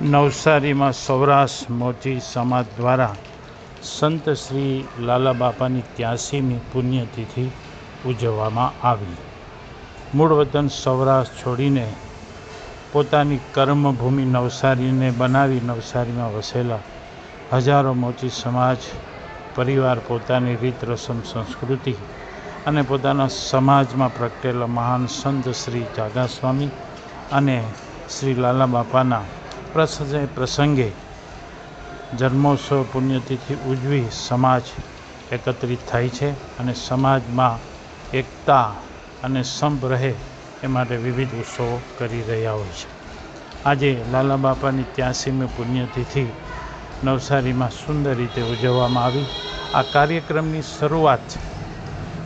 નવસારીમાં સૌરાષ્ટ્ર મોચી સમાજ દ્વારા સંત શ્રી લાલા બાપાની ત્યાસીમી પુણ્યતિથિ ઉજવવામાં આવી. મૂળ વતન સૌરાષ્ટ્ર છોડીને પોતાની કર્મભૂમિ નવસારીને બનાવી નવસારીમાં વસેલા હજારો મોચી સમાજ, પરિવાર પોતાની રીત રસમ સંસ્કૃતિ અને પોતાના સમાજમાં પ્રગટેલા મહાન સંત શ્રી જાગા સ્વામી અને શ્રી લાલા બાપાના પ્રસંગે પ્રસંગે જન્મોત્સવ પુણ્યતિથિ ઉજવી સમાજ એકત્રિત થાય છે અને સમાજમાં એકતા અને સંપ રહે એ માટે વિવિધ ઉત્સવો કરી રહ્યા હોય છે. આજે લાલા બાપાની ત્યાસીમી પુણ્યતિથિ નવસારીમાં સુંદર રીતે ઉજવવામાં આવી. આ કાર્યક્રમની શરૂઆત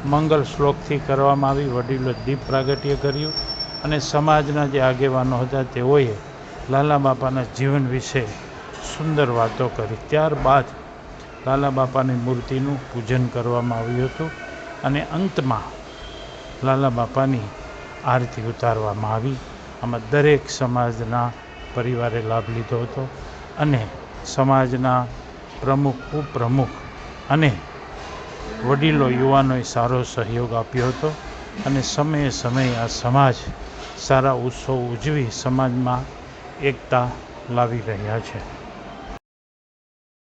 મંગલ શ્લોકથી કરવામાં આવી. વડીલો દીપ પ્રાગટ્ય કર્યું અને સમાજના જે આગેવાનો હતા તેઓએ લાલા બાપાના જીવન વિશે સુંદર વાતો કરી. ત્યારબાદ લાલા બાપાની મૂર્તિનું પૂજન કરવામાં આવ્યું હતું અને અંતમાં લાલા બાપાની આરતી ઉતારવામાં આવી. આમાં દરેક સમાજના પરિવારે લાભ લીધો હતો અને સમાજના પ્રમુખ, ઉપપ્રમુખ અને વડીલો, યુવાનોએ સારો સહયોગ આપ્યો હતો અને સમયે સમયે આ સમાજ સારા ઉત્સવ ઉજવી સમાજમાં એકતા લાવી રહ્યા છે.